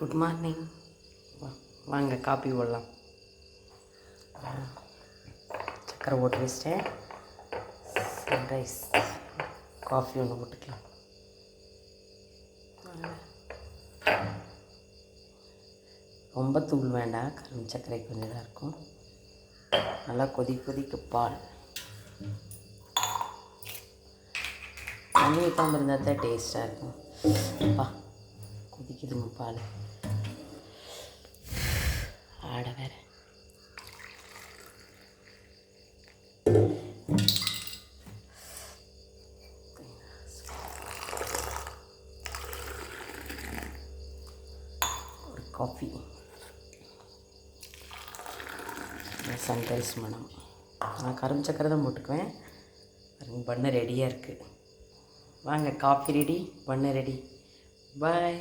Good morning வாங்க copy போடலாம். சக்கரை போட்டு வச்சிட்டேன். சன்ரைஸ் காஃபி ஒன்று போட்டுக்கலாம். ரொம்ப தூள் வேண்டாம் கரும் சர்க்கரை கொஞ்சம் இதாக இருக்கும். நல்லா கொதி கொதிக்க பால். தண்ணி ஊற்றாமல் இருந்தால் தான் டேஸ்ட்டாக இருக்கும். அப்பா கொதிக்குதுங்க பால் ஆட வேற ஒரு காஃபி சன்ரைஸ் மனம் நான் கரும் சக்கரை தான் போட்டுக்குவேன் பாருங்க பண்ணு ரெடியாக இருக்குது வாங்க காஃபி ரெடி பண்ணு ரெடி பாய்